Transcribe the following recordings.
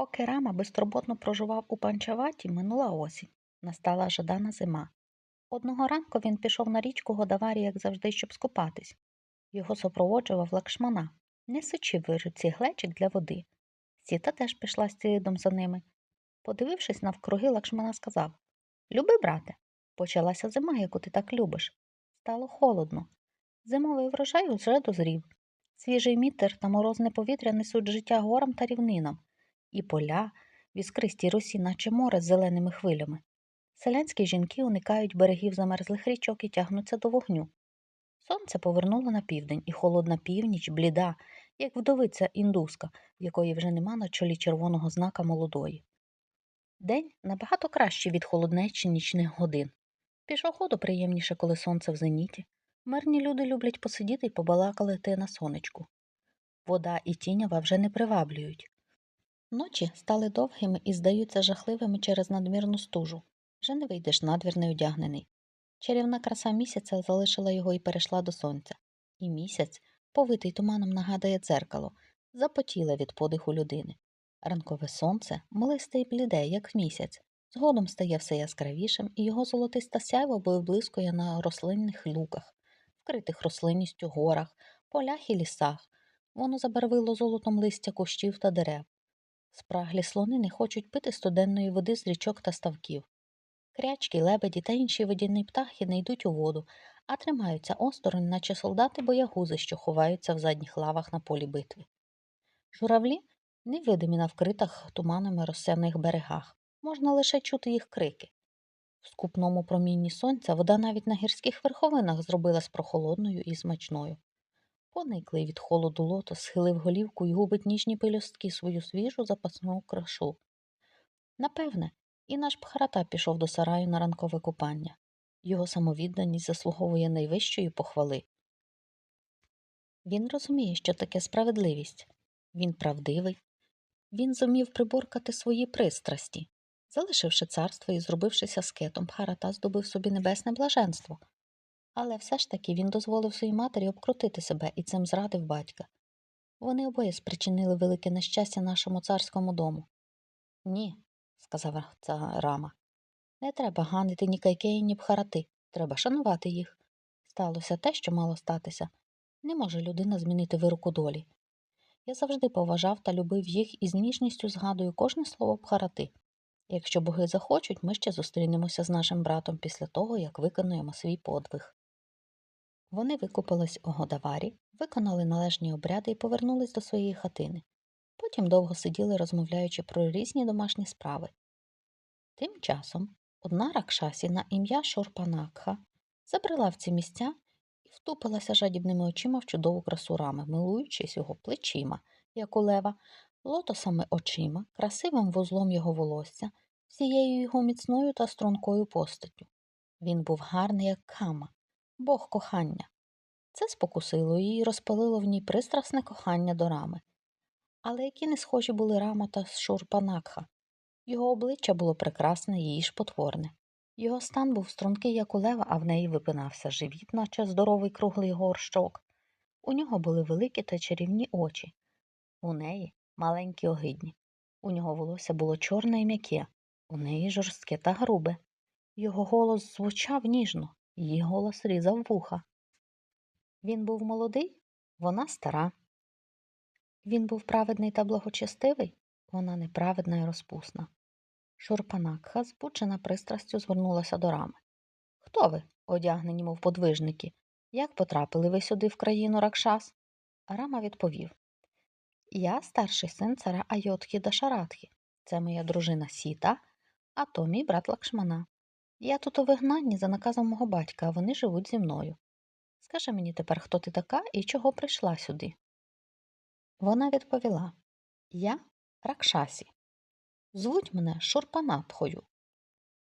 Поки Рама безтурботно проживав у панчаваті, минула осінь. Настала жадана зима. Одного ранку він пішов на річку Годаварі, як завжди, щоб скупатись. Його супроводжував лакшмана, несучи в руці глечик для води. Сіта теж пішла слідом за ними. Подивившись навкруги, лакшмана сказав Люби, брате, почалася зима, яку ти так любиш. Стало холодно. Зимовий врожай уже дозрів. Свіжий мітер та морозне повітря несуть життя горам та рівнинам, і поля в іскристій росі, наче море з зеленими хвилями. Селянські жінки уникають берегів замерзлих річок і тягнуться до вогню. Сонце повернуло на південь, і холодна північ, бліда, як вдовиця індуска, в якої вже нема на чолі червоного знака молодої. День набагато кращий від холоднечі нічних годин. Пішоходу приємніше, коли сонце в зеніті. Мирні люди люблять посидіти й побалакалити на сонечку. Вода і тінява вже не приваблюють. Ночі стали довгими і здаються жахливими через надмірну стужу. Вже не вийдеш надвір не одягнений. Чарівна краса місяця залишила його і перейшла до сонця. І місяць, повитий туманом, нагадує дзеркало, запотіле від подиху людини. Ранкове сонце млисте й бліде, як місяць, згодом стає все яскравішим, і його золотиста сяйва блискує на рослинних люках, вкритих рослинністю горах, полях і лісах. Воно забарвило золотом листя кущів та дерев. Спраглі слони не хочуть пити студенної води з річок та ставків. Крячки, лебеді та інші водяні птахи не йдуть у воду, а тримаються осторонь, наче солдати боягузи, що ховаються в задніх лавах на полі битви. Журавлі невидимі на вкритих туманами розсяних берегах, можна лише чути їх крики. В скупному промінні сонця вода навіть на гірських верховинах зробилась прохолодною і смачною. Пониклий від холоду лото схилив голівку і губить ніжні пелюстки свою свіжу запасну крашу. Напевне, і наш Бхарата пішов до сараю на ранкове купання. Його самовідданість заслуговує найвищої похвали. Він розуміє, що таке справедливість. Він правдивий. Він зумів приборкати свої пристрасті. Залишивши царство і зробившися скетом, Бхарата здобив собі небесне блаженство. Але все ж таки він дозволив своїй матері обкрутити себе і цим зрадив батька. Вони обоє спричинили велике нещастя нашому царському дому. Ні, сказав рама. Не треба ганити ні кайкеї, ні бхарати. Треба шанувати їх. Сталося те, що мало статися. Не може людина змінити вироку долі. Я завжди поважав та любив їх і з ніжністю згадую кожне слово бхарати. Якщо боги захочуть, ми ще зустрінемося з нашим братом після того, як виконуємо свій подвиг. Вони викупались у Годаварі, виконали належні обряди і повернулись до своєї хатини. Потім довго сиділи, розмовляючи про різні домашні справи. Тим часом одна ракшасі на ім'я Шорпанакха забрела в ці місця і втупилася жадібними очима в чудову красу рами, милуючись його плечима, як у лева, лотосами очима, красивим вузлом його волосся, всією його міцною та стрункою постаттю. Він був гарний, як кама, бог кохання. Це спокусило її і розпалило в ній пристрасне кохання до рами. Але які не схожі були рама та Шурпанакха. Його обличчя було прекрасне, її ж потворне. Його стан був стрункий, як у лева, а в неї випинався живіт, наче здоровий круглий горщок. У нього були великі та чарівні очі, у неї маленькі огидні. У нього волосся було чорне і м'яке, у неї жорстке та грубе. Його голос звучав ніжно, її голос різав вуха. Він був молодий, вона стара. Він був праведний та благочестивий, вона неправедна і розпусна. Шурпанакха, збуджена пристрастю, звернулася до рами. Хто ви, одягнені, мов подвижники? Як потрапили ви сюди в країну Ракшас? Рама відповів Я старший син цара Айотхі Дашаратхи. Це моя дружина Сіта, а то мій брат Лакшмана. Я тут у вигнанні за наказом мого батька, а вони живуть зі мною. Скажи мені тепер, хто ти така і чого прийшла сюди? Вона відповіла Я Ракшасі. Звуть мене Шурпанатхою.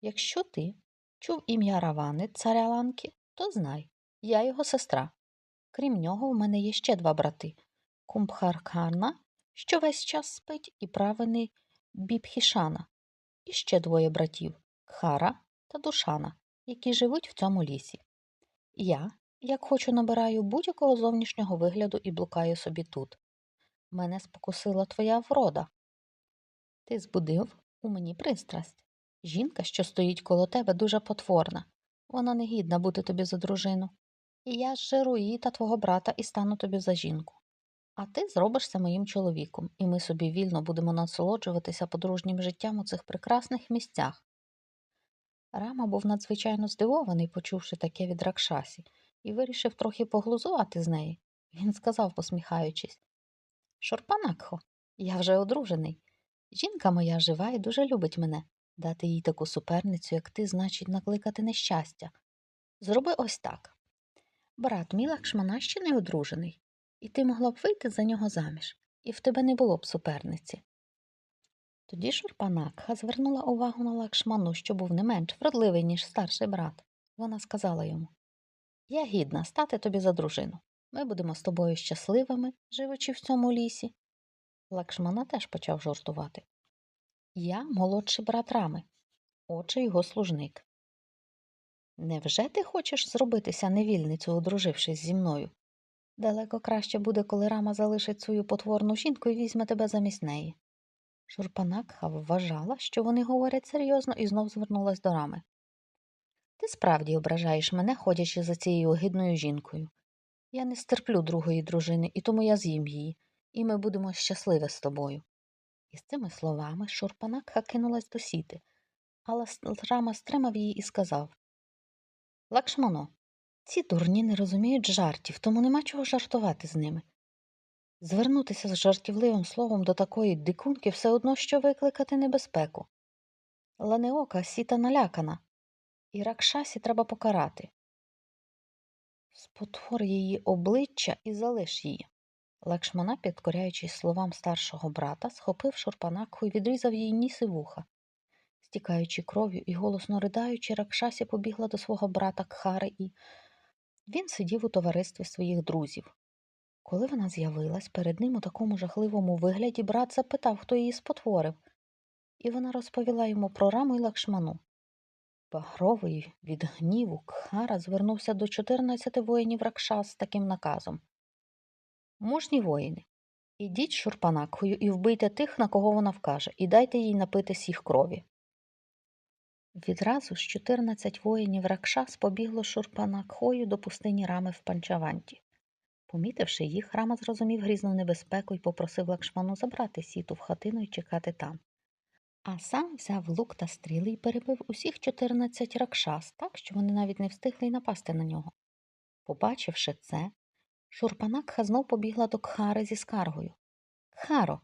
Якщо ти чув ім'я Равани, царя Ланки, то знай, я його сестра. Крім нього, в мене є ще два брати Кумбхаркана, що весь час спить, і правений Бібхішана, і ще двоє братів Кхара та Душана, які живуть в цьому лісі. Я, як хочу, набираю будь-якого зовнішнього вигляду і блукаю собі тут. Мене спокусила твоя врода. Ти збудив у мені пристрасть. Жінка, що стоїть коло тебе, дуже потворна. Вона не гідна бути тобі за дружину. І я зжеру її та твого брата і стану тобі за жінку. А ти зробишся моїм чоловіком, і ми собі вільно будемо насолоджуватися подружнім життям у цих прекрасних місцях. Рама був надзвичайно здивований, почувши таке від Ракшасі, і вирішив трохи поглузувати з неї. Він сказав, посміхаючись Шорпанакхо, я вже одружений. Жінка моя жива і дуже любить мене. Дати їй таку суперницю, як ти, значить, накликати нещастя. Зроби ось так. Брат мій Лакшмана ще не одружений, і ти могла б вийти за нього заміж, і в тебе не було б суперниці. Тоді Шурпанакха звернула увагу на Лакшману, що був не менш вродливий, ніж старший брат. Вона сказала йому Я гідна стати тобі за дружину. Ми будемо з тобою щасливими, живучи в цьому лісі. Лакшмана теж почав жартувати. Я молодший брат Рами, отже його служник. Невже ти хочеш зробитися невільницю, одружившись зі мною? Далеко краще буде, коли Рама залишить свою потворну жінку і візьме тебе замість неї. Шурпанакха вважала, що вони говорять серйозно, і знов звернулась до рами. Ти справді ображаєш мене, ходячи за цією огидною жінкою. Я не стерплю другої дружини, і тому я з'їм її, і ми будемо щасливі з тобою. І з цими словами Шурпанакха кинулась до сіти, але Рама стримав її і сказав Лакшмано, ці дурні не розуміють жартів, тому нема чого жартувати з ними. Звернутися з жартівливим словом до такої дикунки все одно що викликати небезпеку. Ланеока сіта налякана, і ракшасі треба покарати. Спотвор її обличчя і залиш її. Лакшмана, підкоряючись словам старшого брата, схопив шурпанакху і відрізав їй ніс і вуха. Стікаючи кров'ю і голосно придаючи, Ракшасі побігла до свого брата Кхари і він сидів у товаристві своїх друзів. Коли вона з'явилась, перед ним у такому жахливому вигляді брат запитав, хто її спотворив, і вона розповіла йому про раму й лакшману. Багровий від гніву Кхара звернувся до 14 воїнів Ракшас з таким наказом Мужні воїни, ідіть шурпанакхою і вбийте тих, на кого вона вкаже, і дайте їй напитись їх крові. Відразу ж 14 воїнів Ракшас побігло шурпанакхою до пустині рами в Панчаванті. Помітивши їх, Рама зрозумів грізну небезпеку і попросив Лакшману забрати сіту в хатину і чекати там. А сам взяв лук та стріли і перебив усіх 14 ракшас, так що вони навіть не встигли й напасти на нього. Побачивши це, Шурпанакха знов побігла до Кхари зі скаргою. Кхаро,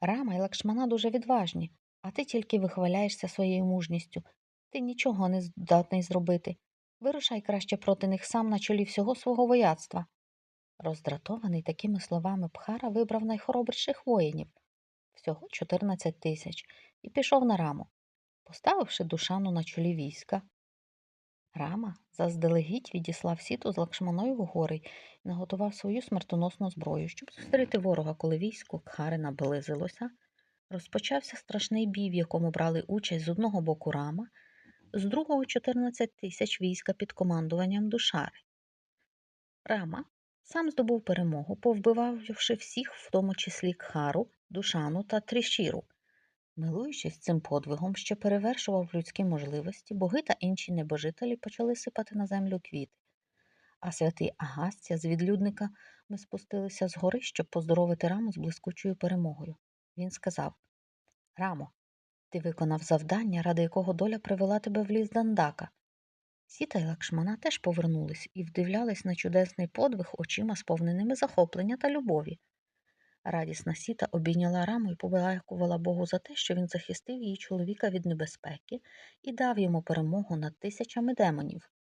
Рама і Лакшмана дуже відважні, а ти тільки вихваляєшся своєю мужністю. Ти нічого не здатний зробити. Вирушай краще проти них сам на чолі всього свого вояцтва. Роздратований такими словами Пхара вибрав найхоробріших воїнів всього 14 тисяч, і пішов на раму, поставивши душану на чолі війська. Рама заздалегідь відіслав сіту з лакшманою в гори і наготував свою смертоносну зброю, щоб зустріти ворога, коли військо Кхари наблизилося. Розпочався страшний бій, в якому брали участь з одного боку рама, з другого 14 тисяч війська під командуванням Душари. Рама сам здобув перемогу, повбивавши всіх, в тому числі Кхару, Душану та Трішіру. Милуючись цим подвигом, що перевершував людські можливості, боги та інші небожителі почали сипати на землю квіти, а святий Агастя з відлюдника ми спустилися з гори, щоб поздоровити раму з блискучою перемогою. Він сказав Рамо, ти виконав завдання, ради якого доля привела тебе в ліс Дандака. Сіта й Лакшмана теж повернулись і вдивлялись на чудесний подвиг очима, сповненими захоплення та любові. Радісна сіта обійняла раму і подякувала Богу за те, що він захистив її чоловіка від небезпеки і дав йому перемогу над тисячами демонів.